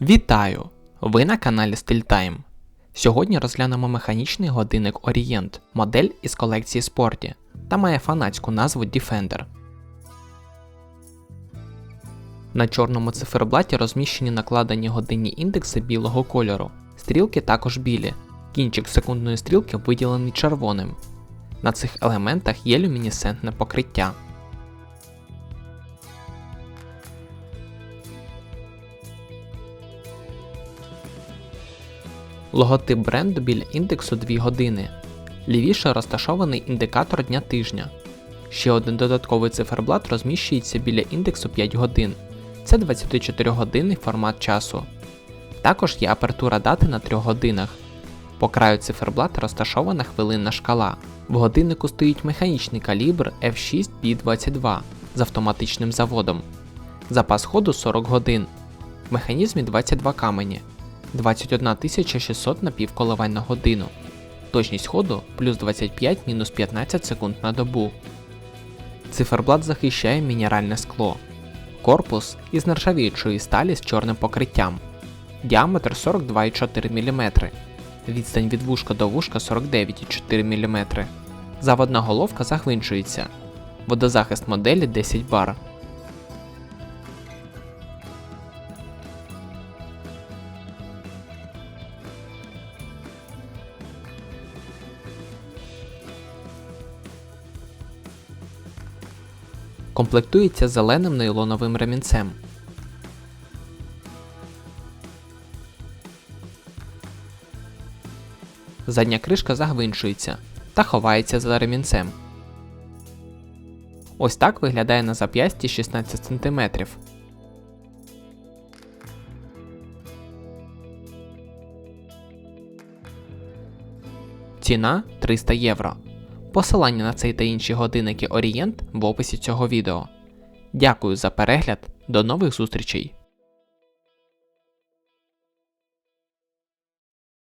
Вітаю! Ви на каналі StillTime. Сьогодні розглянемо механічний годинник Orient, модель із колекції Sporty та має фанатську назву Defender. На чорному циферблаті розміщені накладені годинні індекси білого кольору. Стрілки також білі. Кінчик секундної стрілки виділений червоним. На цих елементах є люмінесцентне покриття. Логотип бренду біля індексу 2 години. Лівіше розташований індикатор дня тижня. Ще один додатковий циферблат розміщується біля індексу 5 годин. Це 24-годинний формат часу. Також є апертура дати на 3 годинах. По краю циферблата розташована хвилинна шкала. В годиннику стоїть механічний калібр F6B22 з автоматичним заводом. Запас ходу 40 годин. В механізмі 22 камені. 21 600 напівколивань на годину. Точність ходу плюс 25 мінус 15 секунд на добу. Циферблат захищає мінеральне скло. Корпус із нержавіючої сталі з чорним покриттям. Діаметр 42,4 мм. Відстань від вушка до вушка 49,4 мм. Заводна головка загвинчується. Водозахист моделі 10 бар. Комплектується зеленим нейлоновим ремінцем. Задня кришка загвинчується та ховається за ремінцем. Ось так виглядає на зап'ясті 16 см. Ціна 300 євро. Посилання на цей та інші годинники Орієнт в описі цього відео. Дякую за перегляд, до нових зустрічей!